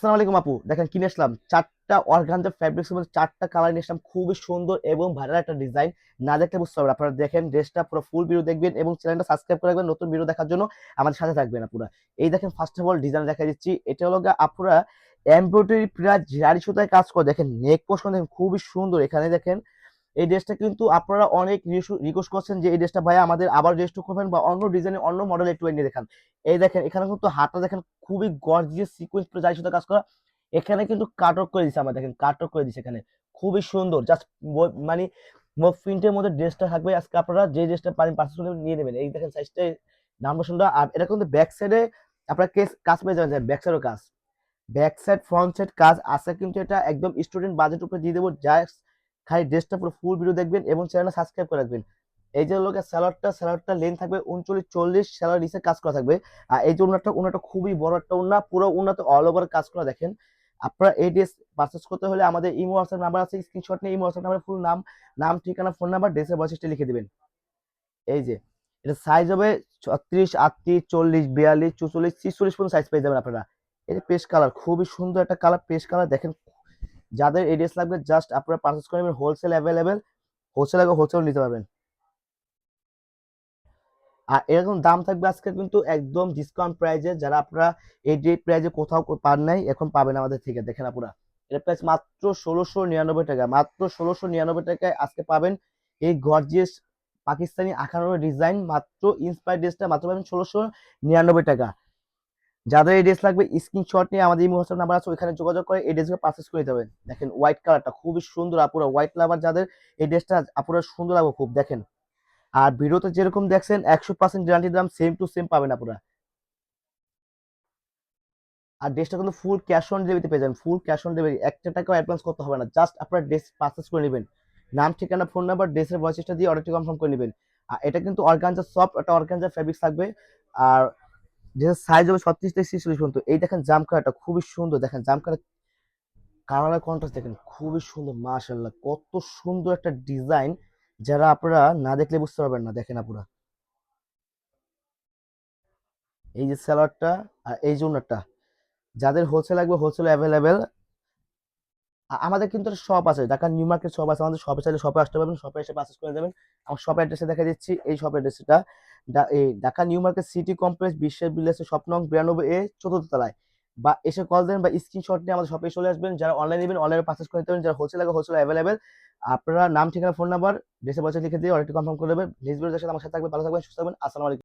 আসসালামু আলাইকুম আপু। দেখেন, কিনে আসলাম। চারটা অর্গানজা ফ্যাব্রিক্স মধ্যে চারটা কালার নিয়ে আসলাম। খুবই সুন্দর এবং ভাইরাল একটা ডিজাইন না দেখতে বুঝতে পারবেন। আপনারা দেখেন, ড্রেসটা পুরো ফুল ভিডিও দেখবেন এবং চ্যানেলটা সাবস্ক্রাইব করে রাখবেন। নতুন ভিডিও দেখার জন্য আমাদের সাথে থাকবেন আপুরা। এই দেখেন ফার্স্ট অফ অল ডিজাইন দেখা দিচ্ছি। এটা হলো আপুরা এমব্রয়ডারি প্রায় জারি সুতায় কাজ করে। দেখেন নেক পোর্শন দেখেন, খুবই সুন্দর। এখানে দেখেন এই ড্রেসটা কিন্তু আপনারা অনেক রিকোয়েস্ট করছেন যে এই ড্রেসটা ভাই আমাদের আবার ড্রেসটা করবেন বা অন্য ডিজাইনের অন্য মডেল একটু এনে দেখান। এই দেখেন, এখানে কিন্তু হাতটা দেখেন খুবই গর্জিয়াস সিকোয়েন্স জারি সুতা কাজ করা। এখানে কিন্তু কাটক করে দিছে আমার, দেখেন কাটক করে দিছে এখানে। খুবই সুন্দর জাস্ট মানে প্রিন্টের মধ্যে ড্রেসটা থাকবে। আজকে আপনারা যে ড্রেসটা পারেন পার্সেস করে নিয়ে নেবেন। এই দেখেন সাইজটা নাম্বার সুন্দর আর এটা কিন্তু ব্যাক সাইডে আপনারা কেস কাজ পেয়ে যাবেন ব্যাক সাইডও কাজ। ব্যাক সাইড ফ্রন্ট সাইড কাজ। আছে কিন্তু এটা একদম স্টুডেন্ট বাজেট উপরে দিয়ে দেবো। জাস্ট খালি ড্রেসটা পুরো ফুল ভিডিও দেখবেন এবং চ্যানেলটা সাবস্ক্রাইব করে রাখবেন। এই যে লোকের স্যালাডটা স্যালাডটা লেন থাকবে উনচল্লিশ, চল্লিশ স্যালাড নিচে কাজ করা থাকবে। আর এই যে উন্নাটা উন্নাটা খুবই বড় একটা উন্না পুরো উন্নাতে অল ওভার কাজ করা, দেখেন। আপনারা এই ড্রেস পারচেস করতে হলে আমাদের ইমো হোয়াটসঅ্যাপ নাম্বার আছে স্ক্রিনশট নিয়ে ইমো হোয়াটসঅ্যাপ নাম্বার ফুল নাম নাম, ঠিকানা ফোন নাম্বার ড্রেসের বয়সটা লিখে দেবেন। এই যে, এটা সাইজ হবে ছত্রিশ, আটত্রিশ, চল্লিশ, বিয়াল্লিশ, চুচল্লিশ, ছিচল্লিশ পর্যন্ত সাইজ পেয়ে যাবেন আপনারা। যে পেস্ট কালার খুবই সুন্দর একটা কালার পেস্ট কালার দেখেন যাদের এই ড্রেস লাগবে জাস্ট আপনারা পারচেস করে নেবেন হোলসেল অ্যাভেলেবেল হোলসেল আগে হোলসেল নিতে পারবেন। আর এরকম দাম থাকবে আজকে কিন্তু একদম ডিসকাউন্ট প্রাইজে যারা আপনারা এই ডেট প্রাইজে কোথাও পান নাই, এখন পাবেন আমাদের থেকে, দেখেন আপনারা এর প্রাইস মাত্র ষোলোশো নিরানব্বই টাকা, মাত্র ষোলোশো নিরানব্বই টাকায় আজকে পাবেন এই গর্জিয়াস পাকিস্তানি আখানো ডিজাইন মাত্র ইন্সপায়ার ড্রেসটা মাত্র পাবেন ষোলোশো নিরানব্বই টাকা। যাদের এই ড্রেস লাগবে স্ক্রিনশট নিয়ে আমাদের এই হোয়াটসঅ্যাপ নাম্বার আছে, ওইখানে যোগাযোগ করে এই ড্রেসগুলো পারচেস করে পারবেন দেখেন হোয়াইট কালারটা খুবই সুন্দর, আপুরা হোয়াইট লাভার যাদের এই ড্রেসটা আপুরা সুন্দর লাগবে খুব, দেখেন। আর ভিডিওতে যেরকম দেখছেন, একশো পার্সেন্ট গ্যারান্টি দাম সেম টু সেম পাবেন আপনারা আর ড্রেসটা কিন্তু ফুল ক্যাশ অন ডেলিভারিতে পেয়ে যাবেন ফুল ক্যাশ অন ডেলিভারি একটা টাকাও অ্যাডভান্স করতে হবে না জাস্ট আপনারা ড্রেস পারচেস করে নেবেন। নাম, ঠিকানা ফোন নাম্বার ড্রেসের ভয়েসটা দিয়ে অর্ডারটি কনফার্ম করে নেবেন। আর এটা কিন্তু অর্গানজা সফট একটা অর্গানজা ফ্যাব্রিক্স থাকবে। আর ড্রেসের সাইজ হবে ছত্রিশ থেকে ছিচল্লিশ পর্যন্ত। এই দেখেন জাম খুবই সুন্দর। দেখেন জাম কালার কালার কন্ট্রাস্ট দেখেন, খুবই সুন্দর মাশাল্লাহ কত সুন্দর একটা ডিজাইন যারা আপনারা না দেখলে বুঝতে পারবেন না, দেখেন আপনারা এই যে স্যালাডটা আর এই যে ওনারটা যাদের হোলসেল লাগবে হোলসেল অ্যাভেলেবেল আমাদের কিন্তু শপ আছে, ঢাকা নিউ মার্কেট শপ আছে, আমাদের শপে চাইলে শপে আসতে পারবেন শপে এসে পারচেস করে যাবেন আমার শপ অ্যাড্রেসে দেখা দিচ্ছি, এই শপ অ্যাড্রেসটা Dhaka New Market City Complex বিশ্বের বিলেসের স্বপ্ন বিরানব্বই এ চতুর্থ তলায়। বা এসে কল দেন বা স্ক্রিনশট নিয়ে আমাদের শপে চলে আসবেন। যারা অনলাইন নেবেন অনলাইনে পার্সেস করে নিতে যারা হোলসেল লাগে হোলসেল অ্যাভেলেবেল আপনারা নাম, ঠিকানা ফোন নাম্বার ড্রেসে বছর লিখে দিয়ে অর্ডারটি কনফার্ম করে দেবেন। বিরোধের সাথে আমার সাথে থাকবে ভালো থাকবেন, সুস্থ থাকবেন। আসসালামু আলাইকুম।